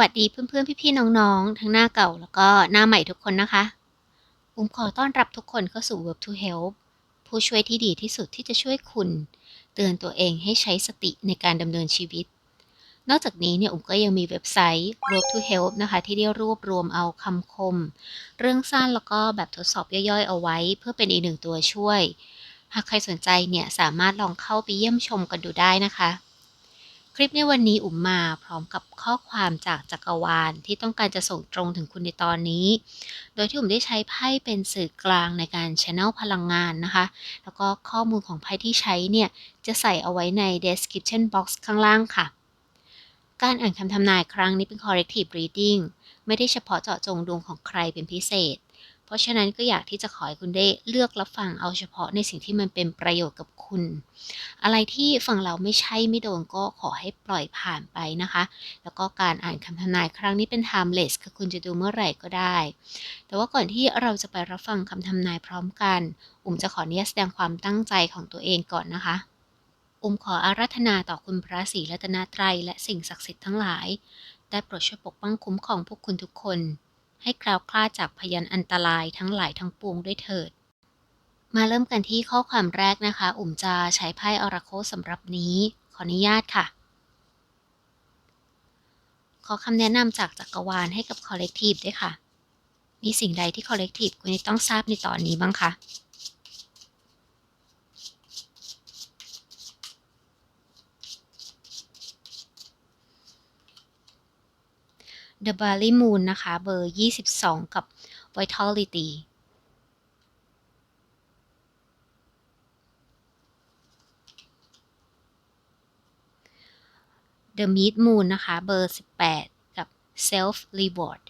วัสดีเพื่อนๆ พี่ๆ น้องๆ ทั้งหน้าเก่าแล้วก็หน้าใหม่ทุกคนนะคะ อุ้มขอต้อนรับทุกคนเข้าสู่ Web to Help ผู้ช่วยที่ดีที่สุดที่จะช่วยคุณ เตือนตัวเองให้ใช้สติในการดำเนินชีวิต นอกจากนี้เนี่ยอุ้มก็ยังมีเว็บไซต์ Web to Help นะคะ ที่ได้รวบรวมเอาคำคม เรื่องสั้นแล้วก็แบบทดสอบย่อยๆ เอาไว้ เพื่อเป็นอีกหนึ่งตัวช่วย หากใครสนใจเนี่ยสามารถลองเข้าไปเยี่ยมชมกันดูได้นะคะ คลิปในวันนี้อุ๋มมาพร้อมกับข้อความจากจักรวาลที่ต้องการจะส่งตรงถึงคุณในตอนนี้ โดยที่อุ๋มได้ใช้ไพ่เป็นสื่อกลางในการ channel พลังงานนะคะ แล้วก็ข้อมูลของไพ่ที่ใช้เนี่ย จะใส่เอาไว้ใน description box ข้างล่างค่ะ การอ่านคำทำนายครั้งนี้เป็น corrective reading ไม่ได้เฉพาะเจาะจงดวงของใครเป็นพิเศษ ราะฉะนั้นก็อยากที่จะขอให้คุณได้เลือกรับฟังเอาเฉพาะในสิ่งที่มันเป็นประโยชน์กับคุณ อะไรที่ฟังเราไม่ใช่ไม่โดนก็ขอให้ปล่อยผ่านไปนะคะ แล้วก็การอ่านคำทำนายครั้งนี้เป็น timeless คือคุณจะดูเมื่อไหร่ก็ได้ แต่ว่าก่อนที่เราจะไปรับฟังคำทำนายพร้อมกัน อุ่มจะขออนุญาตแสดงความตั้งใจของตัวเองก่อนนะคะอุ่มขออาราธนาต่อคุณพระศรีรัตนตรัยและสิ่งศักดิ์สิทธิ์ทั้งหลาย ได้โปรดช่วยปกป้องคุ้มครองพวกคุณทุกคน ให้แคล้วคลาดจากพยันอันตรายทั้งหลายทั้งปวงด้วยเถิด มาเริ่มกันที่ข้อความแรกนะคะ อุ่มจะใช้ไพ่ออราโคสำหรับนี้ ขออนุญาตค่ะ ขอคำแนะนำจากจักรวาลให้กับคอลเลกทีฟด้วยค่ะ มีสิ่งใดที่คอลเลกทีฟคุณต้องทราบในตอนนี้บ้างคะ The Barley Moon นะคะ เบอร์ 22 กับ Vitality The Meat Moon นะคะ เบอร์ 18 กับ Self Reward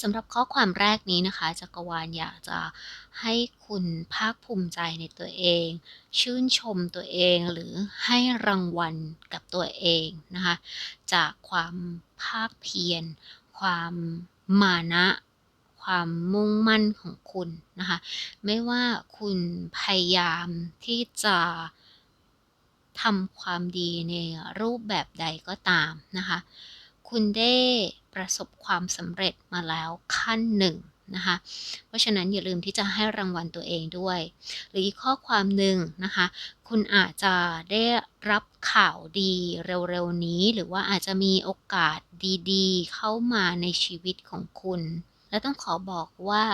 สำหรับข้อความแรกนี้นะคะจักรวาลอยากจะให้คุณภาคภูมิใจในตัวเอง ชื่นชมตัวเองหรือให้รางวัลกับตัวเองนะคะจากความภาคเพียร ความมานะความมุ่งมั่นของคุณนะคะไม่ว่าคุณพยายามที่จะทำความดีในรูปแบบใดก็ตามนะคะ คุณได้ประสบความสำเร็จมาแล้วขั้นหนึ่งนะคะ เพราะฉะนั้นอย่าลืมที่จะให้รางวัลตัวเองด้วย หรืออีกข้อความหนึ่งนะคะ คุณอาจจะได้รับข่าวดีเร็วๆนี้ หรือว่าอาจจะมีโอกาสดีๆ เข้ามาในชีวิตของคุณ และต้องขอบอกว่า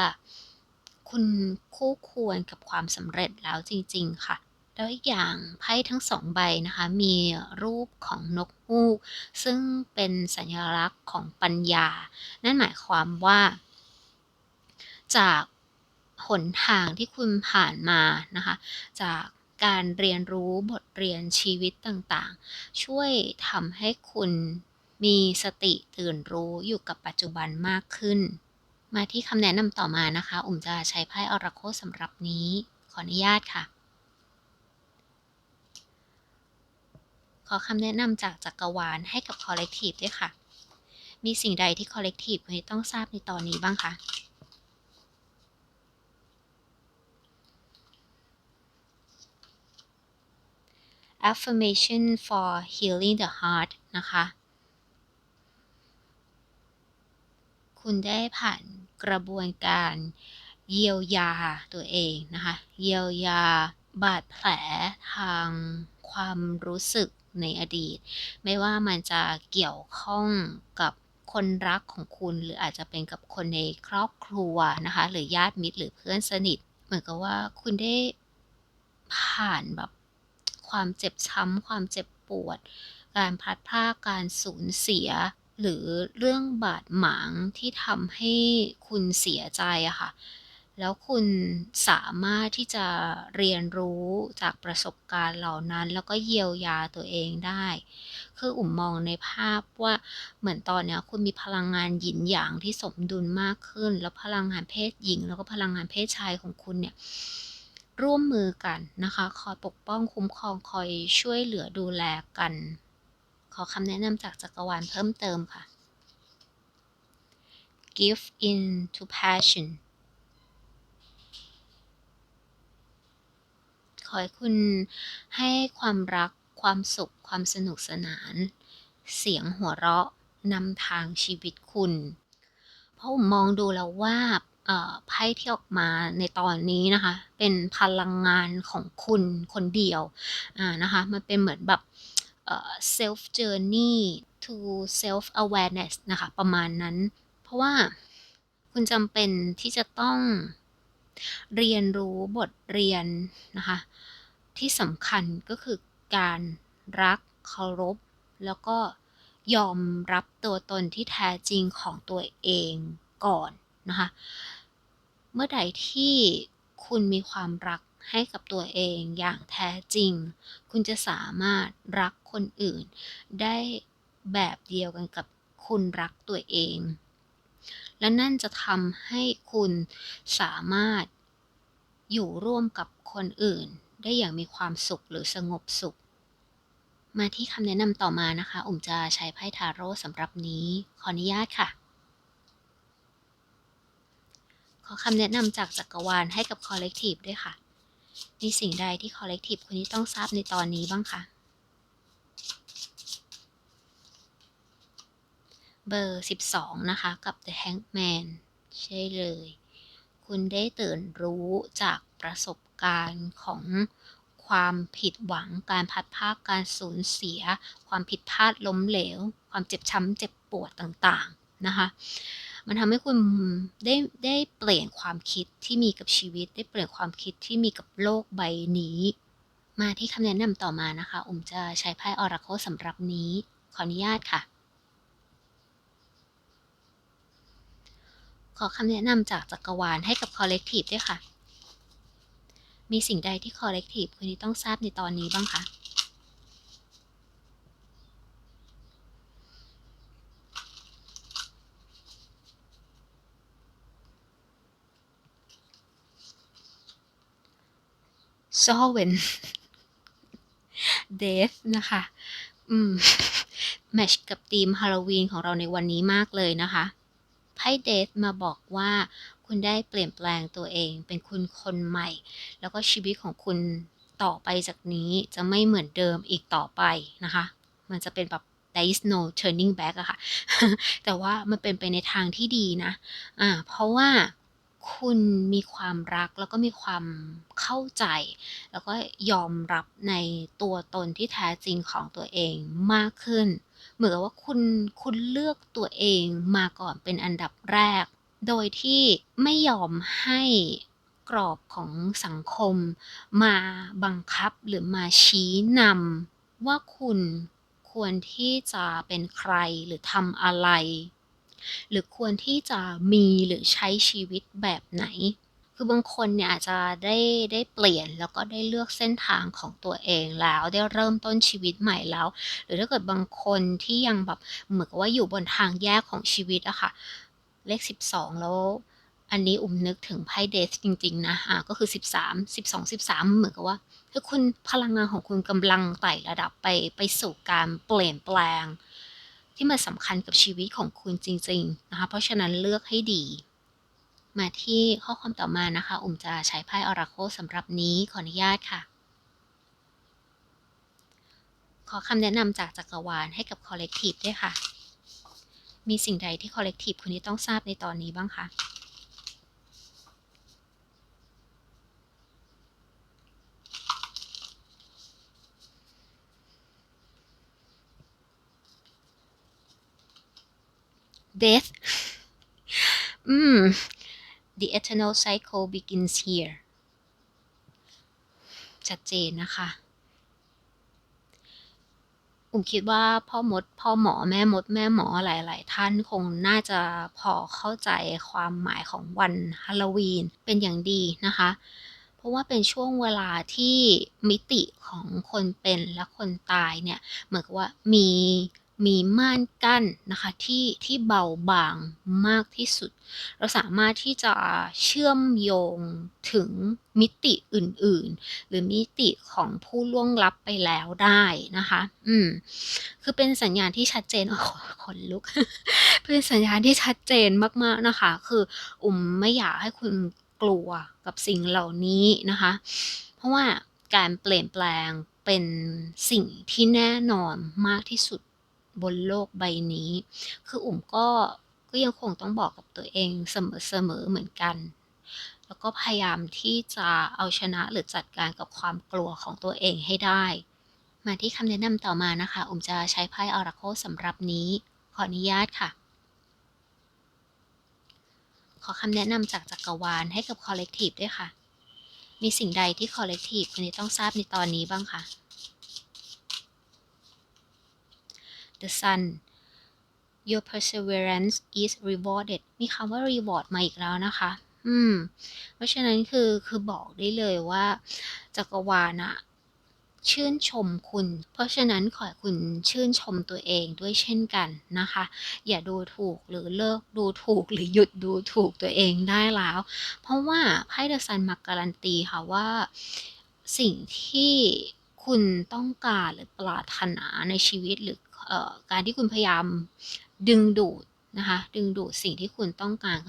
คุณคู่ควรกับความสำเร็จแล้วจริง ๆ ค่ะ แล้วอีกอย่างไพ่ทั้งสองใบนะคะ มีรูปของนกฮูก ซึ่งเป็นสัญลักษณ์ของปัญญา นั่นหมายความว่า จากหนทางที่คุณผ่านมานะคะ จากการเรียนรู้บทเรียนชีวิตต่างๆ ช่วยทำให้คุณมีสติตื่นรู้อยู่กับปัจจุบันมากขึ้น มาที่คำแนะนำต่อมานะคะ อุ่มจะใช้ไพ่ออราโคสำหรับนี้ ขออนุญาตค่ะ ขอคำแนะนำจากจักรวาลให้กับคอลเลกทีฟด้วยค่ะ มีสิ่งใดที่คอลเลกทีฟคุณต้องทราบในตอนนี้บ้างคะ affirmation for healing the heart นะคะ คุณได้ผ่านกระบวนการเยียวยาตัวเองนะคะ เยียวยาบาดแผลทางความรู้สึก ในอดีต ไม่ว่ามันจะเกี่ยวข้องกับคนรักของคุณหรืออาจจะเป็นกับคนในครอบครัวนะคะ หรือญาติมิตรหรือเพื่อนสนิท เหมือนกับว่าคุณได้ผ่านแบบความเจ็บช้ำความเจ็บปวด การพลัดพรากการสูญเสีย หรือเรื่องบาดหมางที่ทำให้คุณเสียใจอะค่ะ แล้วคุณสามารถที่จะเรียนรู้จากประสบการณ์เหล่านั้น แล้วก็เยียวยาตัวเองได้ คืออุ่มมองในภาพว่าเหมือนตอนนี้คุณมีพลังงานหยินหยางที่สมดุลมากขึ้น แล้วพลังงานเพศหญิง แล้วก็พลังงานเพศชายของคุณเนี่ยร่วมมือกันนะคะ คอยปกป้องคุ้มครองคอยช่วยเหลือดูแลกัน ขอคำแนะนำจากจักรวาลเพิ่มเติมค่ะ give in to passion ขอ อ ให้คุณให้ความรักความสุขความสนุกสนาน เสียงหัวเราะนำทางชีวิตคุณ เพราะผมมองดูแล้วว่าไพ่ที่ออกมาในตอนนี้นะคะ เป็นพลังงานของคุณคนเดียวนะคะ มันเป็นเหมือนแบบ self journey to self awareness นะคะ ประมาณนั้น เพราะว่าคุณจำเป็นที่จะต้อง เรียนรู้บทเรียนนะคะที่สำคัญก็คือการรักเคารพ แล้วก็ยอมรับตัวตนที่แท้จริงของตัวเองก่อนนะคะเมื่อใดที่คุณมีความรักให้กับตัวเองอย่างแท้จริง คุณจะสามารถรักคนอื่น ได้แบบเดียวกันกับคุณรักตัวเอง และนั่นจะทำให้คุณสามารถอยู่ร่วมกับคนอื่น ได้อย่างมีความสุขหรือสงบสุข มาที่คำแนะนำต่อมานะคะ อุ๋มจะใช้ไพ่ทาโร่สำหรับนี้ ขออนุญาตค่ะ ขอคำแนะนำจากจักรวาลให้กับ Collective ด้วยค่ะ มีสิ่งใดที่ Collective คนนี้ต้องทราบในตอนนี้บ้างคะ เบอร์ 12 นะคะ กับ The Hangman ใช่เลย คุณได้ตื่นรู้จากประสบการณ์ของความผิดหวังการพัดภาคการสูญเสีย ความผิดพลาดล้มเหลว ความเจ็บช้ำเจ็บปวดต่างๆนะคะ มันทำให้คุณได้ได้เปลี่ยนความคิดที่มีกับชีวิต ได้เปลี่ยนความคิดที่มีกับโลกใบนี้ มาที่คำแนะนำต่อมานะคะ อุมจะใช้ไพ่ออราโคสำหรับนี้ ขออนุญาตค่ะ ขอคำแนะนำจากจักรวาลให้กับ Collective ด้วยค่ะ มีสิ่งใดที่ Collective คุณนี้ต้องทราบในตอนนี้บ้างคะซอเวนเดฟนะคะ อืม แมชกับธีมฮาโลวีนของเราในวันนี้มากเลยนะคะ ไพ่เดฟมาบอกว่า คุณได้เปลี่ยนแปลงตัวเอง เป็นคุณคนใหม่ แล้วก็ชีวิตของคุณต่อไปจากนี้จะไม่เหมือนเดิมอีกต่อไปนะคะ มันจะเป็นแบบ there is no turning back อะค่ะ แต่ว่ามันเป็นไปในทางที่ดีนะ อ่า เพราะว่าคุณมีความรักแล้วก็มีความเข้าใจ แล้วก็ยอมรับในตัวตนที่แท้จริงของตัวเองมากขึ้น เหมือนกับว่าคุณคุณเลือกตัวเองมาก่อนเป็นอันดับแรก โดยที่ไม่ยอมให้กรอบของสังคม มาบังคับหรือมาชี้นำว่าคุณควรที่จะเป็นใครหรือทำอะไร หรือควรที่จะมีหรือใช้ชีวิตแบบไหน คือบางคนเนี่ยอาจจะได้ได้เปลี่ยนแล้วก็ได้เลือกเส้นทางของตัวเองแล้วได้เริ่มต้นชีวิตใหม่แล้ว หรือถ้าเกิดบางคนที่ยังแบบเหมือนกับว่าอยู่บนทางแยกของชีวิตอะค่ะ เลข 12 แล้วอันนี้อุ้มนึกถึงไพ่เดสจริงๆนะอ่าก็คือ 13 12 13 เหมือนกับว่าคือคุณพลังงานของคุณกำลังไต่ระดับไปไปสู่การเปลี่ยนแปลง ที่มันสำคัญกับชีวิตของคุณจริงๆนะคะเพราะฉะนั้นเลือกให้ดี มาที่ข้อความต่อมานะคะอุ๋มจะใช้ไพ่ออราโคสำหรับนี้ขออนุญาตค่ะ ขอคำแนะนำจากจักรวาลให้กับ Collective ด้วยค่ะ มีสิ่งใดที่ Collective คุณที่ต้องทราบในตอนนี้บ้างคะ death the eternal cycle begins here ชัดเจนนะคะผมคิดว่าพ่อมดพ่อหมอแม่มดแม่หมอหลาย ๆ ท่านคงน่าจะพอเข้าใจความหมายของวันฮาโลวีนเป็นอย่างดีนะคะ เพราะว่าเป็นช่วงเวลาที่มิติของคนเป็นและคนตายเนี่ย เหมือนกับว่ามี มีม่านกั้นนะคะที่ที่เบาบางมากที่สุด เราสามารถที่จะเชื่อมโยงถึงมิติอื่นๆ หรือมิติของผู้ล่วงลับไปแล้วได้นะคะ อืม คือเป็นสัญญาณที่ชัดเจนโอ้โหขนลุก เป็นสัญญาณที่ชัดเจนมากๆนะคะ คืออุ้มไม่อยากให้คุณกลัวกับสิ่งเหล่านี้นะคะ เพราะว่าการเปลี่ยนแปลงเป็นสิ่งที่แน่นอนมากที่สุด บนโลกใบนี้ คืออุ๋มก็ก็ยังคงต้องบอกกับตัวเองเสมอๆเหมือนกัน แล้วก็พยายามที่จะเอาชนะหรือจัดการกับความกลัวของตัวเองให้ได้ มาที่คำแนะนำต่อมานะคะ อุ๋มจะใช้ไพ่ออราโคสำหรับนี้ ขออนุญาตค่ะ ขอคำแนะนำจากจักรวาลให้กับคอลเลกทีฟด้วยค่ะ มีสิ่งใดที่คอลเลกทีฟคนนี้ต้องทราบในตอนนี้บ้างคะ The Sun Your perseverance is rewarded มีคำว่า reward มาอีกแล้วนะคะ อืม เพราะฉะนั้นคือคือบอกได้เลยว่าจักรวาลอะชื่นชมคุณ เพราะฉะนั้นขอให้คุณชื่นชมตัวเองด้วยเช่นกันนะคะ อย่าดูถูกหรือเลิกดูถูกหรือหยุดดูถูกตัวเองได้แล้ว เพราะว่าไพ่เดอะซันมาการันตีค่ะว่าสิ่งที่คุณต้องการหรือปรารถนาในชีวิตหรือ การที่คุณพยายามดึงดูดนะคะดึงดูดสิ่งที่คุณต้องการ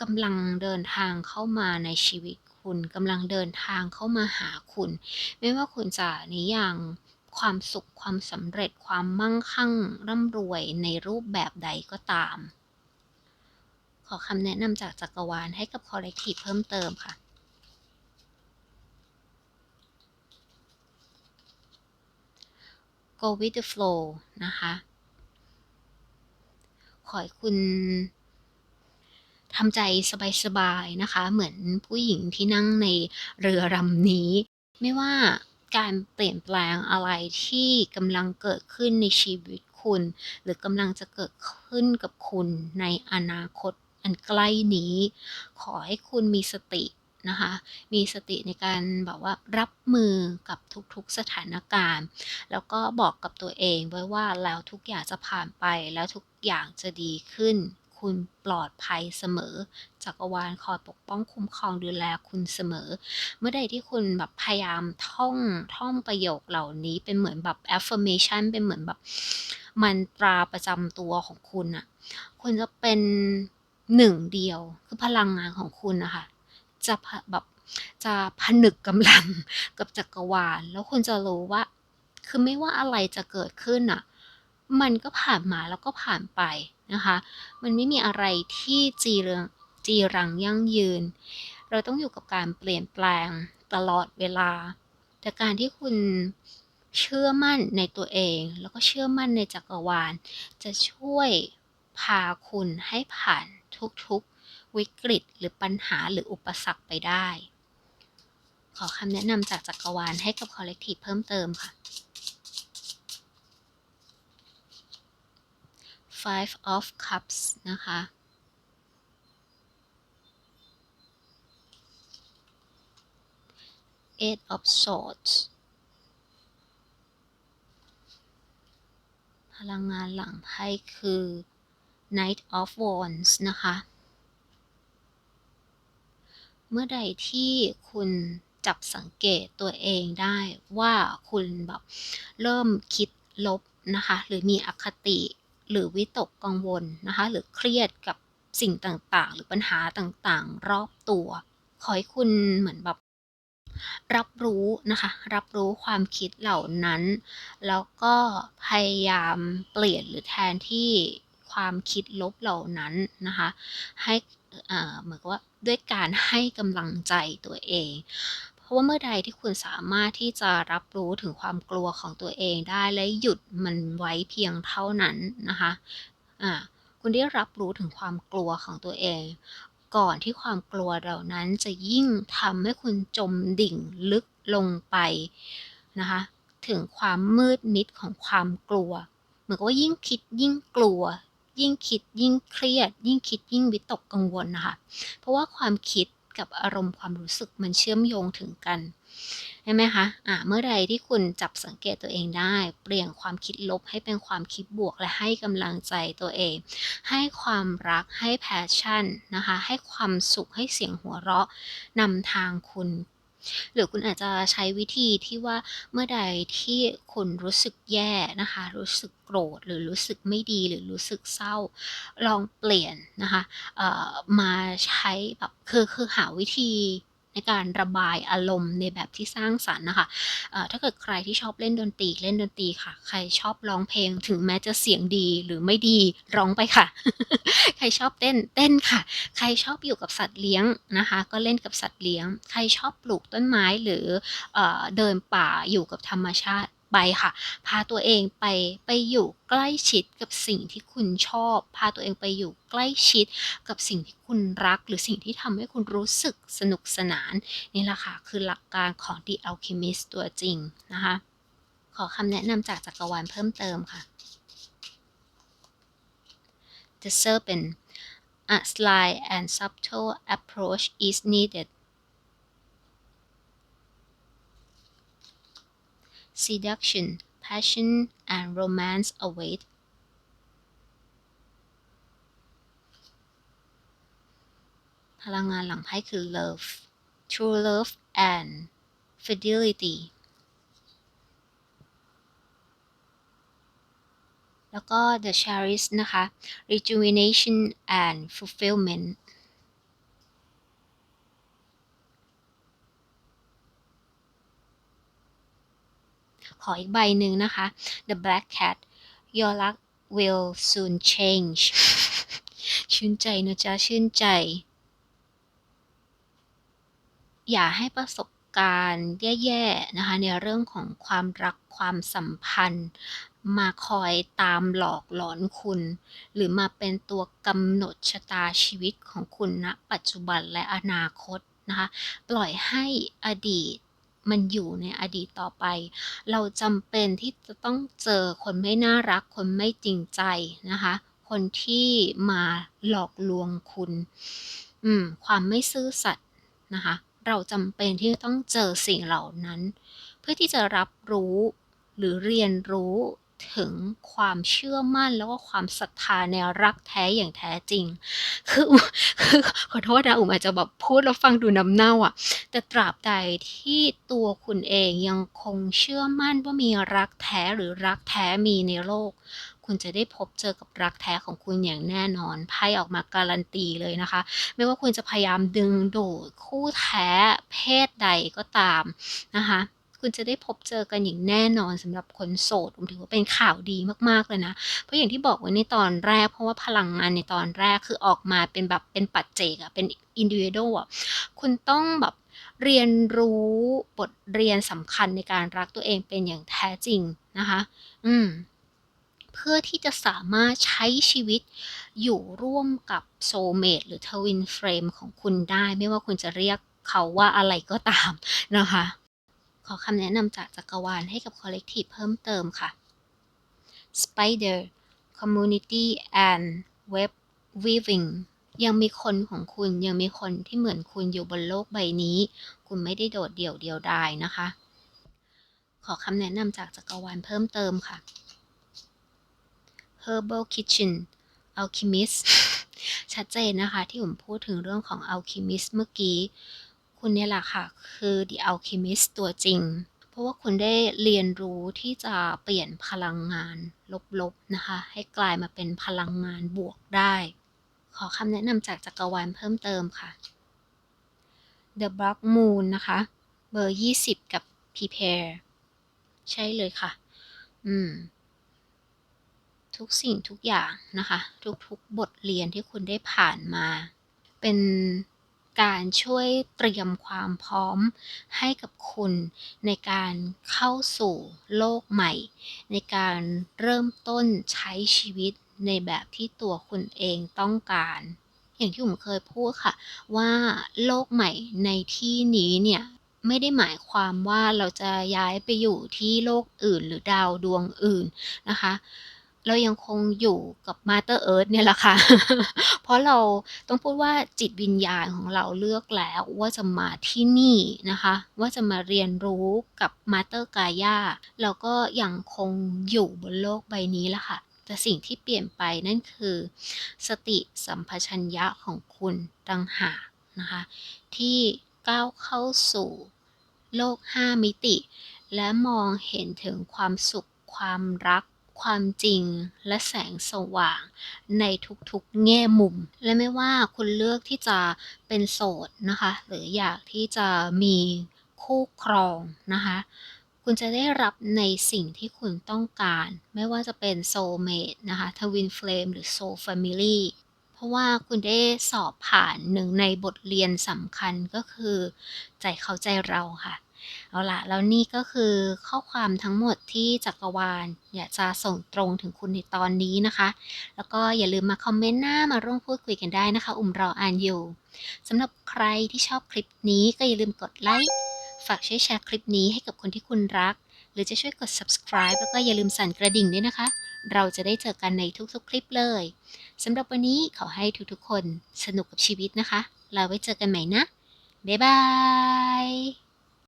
กำลังเดินทางเข้ามาในชีวิตคุณกำลังเดินทางเข้ามาหาคุณ ไม่ว่าคุณจะนิยามความสุขความสำเร็จความมั่งคั่งร่ำรวยในรูปแบบใดก็ตาม ขอคำแนะนำจากจักรวาลให้กับคอลเลกทีฟเพิ่มเติมค่ะ go with the flow นะคะ ขอให้คุณทำใจสบายๆนะคะ เหมือนผู้หญิงที่นั่งในเรือลำนี้ ไม่ว่าการเปลี่ยนแปลงอะไรที่กำลังเกิดขึ้นในชีวิตคุณ หรือกำลังจะเกิดขึ้นกับคุณในอนาคตอันใกล้นี้ ขอให้คุณมีสติ นะคะ มีสติในการแบบว่ารับมือกับทุกๆสถานการณ์ แล้วก็บอกกับตัวเองไว้ว่าแล้วทุกอย่างจะผ่านไปแล้วทุกอย่างจะดีขึ้น คุณปลอดภัยเสมอ จักรวาลคอยปกป้องคุ้มครองดูแลคุณเสมอ เมื่อใดที่คุณแบบพยายามท่องท่องประโยคเหล่านี้เป็นเหมือนแบบ affirmation เป็นเหมือนแบบมันตราประจำตัวของคุณอะคุณจะเป็นหนึ่งเดียวคือพลังงานของคุณนะคะ จะแบบจะผนึกกำลังกับจักรวาล แล้วคุณจะรู้ว่า คือไม่ว่าอะไรจะเกิดขึ้นอะมันก็ผ่านมาแล้วก็ผ่านไปนะคะ มันไม่มีอะไรที่จีเรืองจีรังยั่งยืน เราต้องอยู่กับการเปลี่ยนแปลงตลอดเวลา แต่การที่คุณเชื่อมั่นในตัวเอง แล้วก็เชื่อมั่นในจักรวาล จะช่วยพาคุณให้ผ่านทุกๆ วิกฤตหรือปัญหาหรืออุปสรรคไปได้ ขอคำแนะนำจากจักรวาลให้กับคอลเลกทีฟเพิ่มเติมค่ะ five of cups นะคะ eight of swords พลังงานหลังไพ่คือ Knight of Wands นะคะ เมื่อใดที่คุณจับสังเกตตัวเองได้ว่าคุณแบบเริ่มคิดลบนะคะ หรือมีอคติหรือวิตกกังวลนะคะ หรือเครียดกับสิ่งต่างๆ หรือปัญหาต่างๆ รอบตัว ขอให้คุณเหมือนแบบรับรู้นะคะ รับรู้ความคิดเหล่านั้น แล้วก็พยายามเปลี่ยนหรือแทนที่ความคิดลบเหล่านั้นนะคะ ให้ เหมือนกับว่าด้วยการให้กำลังใจตัวเอง เพราะว่าเมื่อใดที่คุณสามารถที่จะรับรู้ถึงความกลัวของตัวเองได้และหยุดมันไว้เพียงเท่านั้นนะคะอ่าคุณได้รับรู้ถึงความกลัวของตัวเอง ก่อนที่ความกลัวเหล่านั้นจะยิ่งทำให้คุณจมดิ่งลึกลงไปนะคะถึงความมืดมิดของความกลัว เหมือนกับว่ายิ่งคิดยิ่งกลัว ยิ่งคิดยิ่งเครียด ยิ่งคิดยิ่งวิตกกังวลนะคะ เพราะว่าความคิดกับอารมณ์ความรู้สึกมันเชื่อมโยงถึงกันใช่ไหมคะอ่าเมื่อใดที่คุณจับสังเกตตัวเองได้ เปลี่ยนความคิดลบให้เป็นความคิดบวกและให้กำลังใจตัวเอง ให้ความรักให้แพชชั่นนะคะ ให้ความสุขให้เสียงหัวเราะนำทางคุณ หรือคุณอาจจะใช้วิธีที่ว่าเมื่อใดที่คุณรู้สึกแย่นะคะ รู้สึกโกรธหรือรู้สึกไม่ดีหรือรู้สึกเศร้า ลองเปลี่ยนนะคะมาใช้แบบคือคือหาวิธี ในการระบายอารมณ์ในแบบที่สร้างสรรค์นะคะถ้าเกิดใครที่ชอบเล่นดนตรีเล่นดนตรีค่ะ ใครชอบร้องเพลงถึงแม้จะเสียงดีหรือไม่ดีร้องไปค่ะ ใครชอบเต้นเต้นค่ะ ใครชอบอยู่กับสัตว์เลี้ยงนะคะ ก็เล่นกับสัตว์เลี้ยง ใครชอบปลูกต้นไม้หรือเอเดินป่าอยู่กับธรรมชาติ ไปค่ะ พาตัวเองไปไปอยู่ใกล้ชิดกับสิ่งที่คุณชอบ พาตัวเองไปอยู่ใกล้ชิดกับสิ่งที่คุณรัก หรือสิ่งที่ทำให้คุณรู้สึกสนุกสนาน นี่แหละค่ะคือหลักการของ The Alchemist ตัวจริงนะคะ ขอคำแนะนำจากจักรวาลเพิ่มเติมค่ะ The Serpent a sly and subtle approach is needed seduction, passion, and romance await. พลังงานหลังไพ่คือ love true love and fidelity แล้วก็ the cherish นะคะ rejuvenation and fulfillment ขออีกใบหนึ่งนะคะ The Black Cat Your luck will soon change ชื่นใจนะจ๊ะ ชื่นใจ อย่าให้ประสบการณ์แย่ๆนะคะ ในเรื่องของความรักความสัมพันธ์ มาคอยตามหลอกหลอนคุณ หรือมาเป็นตัวกำหนดชะตาชีวิตของคุณณนะปัจจุบันและอนาคตนะคะ ปล่อยให้อดีต มันอยู่ในอดีตต่อไป เราจำเป็นที่จะต้องเจอคนไม่น่ารัก คนไม่จริงใจนะคะ คนที่มาหลอกลวงคุณ อืม ความไม่ซื่อสัตย์นะคะ เราจำเป็นที่จะต้องเจอสิ่งเหล่านั้น เพื่อที่จะรับรู้หรือเรียนรู้ ถึงความเชื่อมั่นแล้วก็ความศรัทธาในรักแท้อย่างแท้จริง คือคือขอโทษนะอุ๋มอาจจะแบบพูดแล้วฟังดูน้ำเน่าอะ แต่ตราบใดที่ตัวคุณเองยังคงเชื่อมั่นว่ามีรักแท้หรือรักแท้มีในโลก คุณจะได้พบเจอกับรักแท้ของคุณอย่างแน่นอนไพ่ออกมาการันตีเลยนะคะ ไม่ว่าคุณจะพยายามดึงดูดคู่แท้เพศใดก็ตามนะคะ คุณจะได้พบเจอกันอย่างแน่นอนสำหรับคนโสดผมถือว่าเป็นข่าวดีมากๆเลยนะ เพราะอย่างที่บอกไว้ในตอนแรก เพราะว่าพลังงานในตอนแรกคือออกมาเป็นแบบเป็นปัจเจกอะเป็นอินดิวิโดอะคุณต้องแบบเรียนรู้บทเรียนสำคัญในการรักตัวเองเป็นอย่างแท้จริงนะคะ อืม เพื่อที่จะสามารถใช้ชีวิตอยู่ร่วมกับโซเมตหรือทวินเฟรมของคุณได้ ไม่ว่าคุณจะเรียกเขาว่าอะไรก็ตามนะคะ ขอคำแนะนำจากจักรวาลให้กับคอลเลกทีฟเพิ่มเติมค่ะ Spider Community and Web Weaving ยังมีคนของคุณยังมีคนที่เหมือนคุณอยู่บนโลกใบนี้ คุณไม่ได้โดดเดี่ยวเดียวดายนะคะ ขอคำแนะนำจากจักรวาลเพิ่มเติมค่ะ Herbal Kitchen Alchemist ชัดเจนนะคะที่ผมพูดถึงเรื่องของ Alchemist เมื่อกี้ คุณเนี่ยแหละค่ะ คือ The Alchemist ตัวจริง เพราะว่าคุณได้เรียนรู้ที่จะเปลี่ยนพลังงานลบๆนะคะ ให้กลายมาเป็นพลังงานบวกได้ ขอคำแนะนำจากจักรวาลเพิ่มเติมค่ะ The Black Moon นะคะ เบอร์ 20 กับ Prepare ใช่เลยค่ะ อืม ทุกสิ่งทุกอย่างนะคะ ทุกๆบทเรียนที่คุณได้ผ่านมา เป็น การช่วยเตรียมความพร้อมให้กับคุณ ในการเข้าสู่โลกใหม่ ในการเริ่มต้นใช้ชีวิตในแบบที่ตัวคุณเองต้องการ อย่างที่ผมเคยพูดค่ะ ว่าโลกใหม่ในที่นี้เนี่ยไม่ได้หมายความว่าเราจะย้ายไปอยู่ที่โลกอื่นหรือดาวดวงอื่นนะคะ เรายังคงอยู่กับมาเตอร์เอิร์ธเนี่ยแหละค่ะ เพราะเราต้องพูดว่าจิตวิญญาณของเราเลือกแล้วว่าจะมาที่นี่นะคะ ว่าจะมาเรียนรู้กับมาเตอร์กายาเราก็ยังคงอยู่บนโลกใบนี้แหละค่ะ แต่สิ่งที่เปลี่ยนไปนั่นคือ สติสัมปชัญญะของคุณต่างหากนะคะ ที่ก้าวเข้าสู่โลก 5 มิติ และมองเห็นถึงความสุขความรัก ความจริงและแสงสว่างในทุกๆแง่มุม และไม่ว่าคุณเลือกที่จะเป็นโสดนะคะ หรืออยากที่จะมีคู่ครองนะคะ คุณจะได้รับในสิ่งที่คุณต้องการ ไม่ว่าจะเป็นโซเม e นะคะทวินเฟลมหรือโซ l แฟมิลี่เพราะว่าคุณได้สอบผ่านหนึ่งในบทเรียนสำคัญก็คือ ใจเขาใจเราค่ะ เอาละแล้วนี่ก็คือข้อความทั้งหมดที่จักรวาลอยากจะส่งตรงถึงคุณในตอนนี้นะคะ แล้วก็อย่าลืมมาคอมเมนต์หน้ามาร่วมพูดคุยกันได้นะคะ อุ่มรออ่านอยู่สำหรับใครที่ชอบคลิปนี้ก็อย่าลืมกดไลค์ฝากช่วยแชร์คลิปนี้ให้กับคนที่คุณรัก หรือจะช่วยกด subscribe แล้วก็อย่าลืมสั่นกระดิ่งด้วยนะคะ เราจะได้เจอกันในทุกๆ คลิปเลยสำหรับวันนี้ขอให้ทุกๆ คนสนุกกับชีวิตนะคะ เราไว้เจอกันใหม่นะ บ๊ายบาย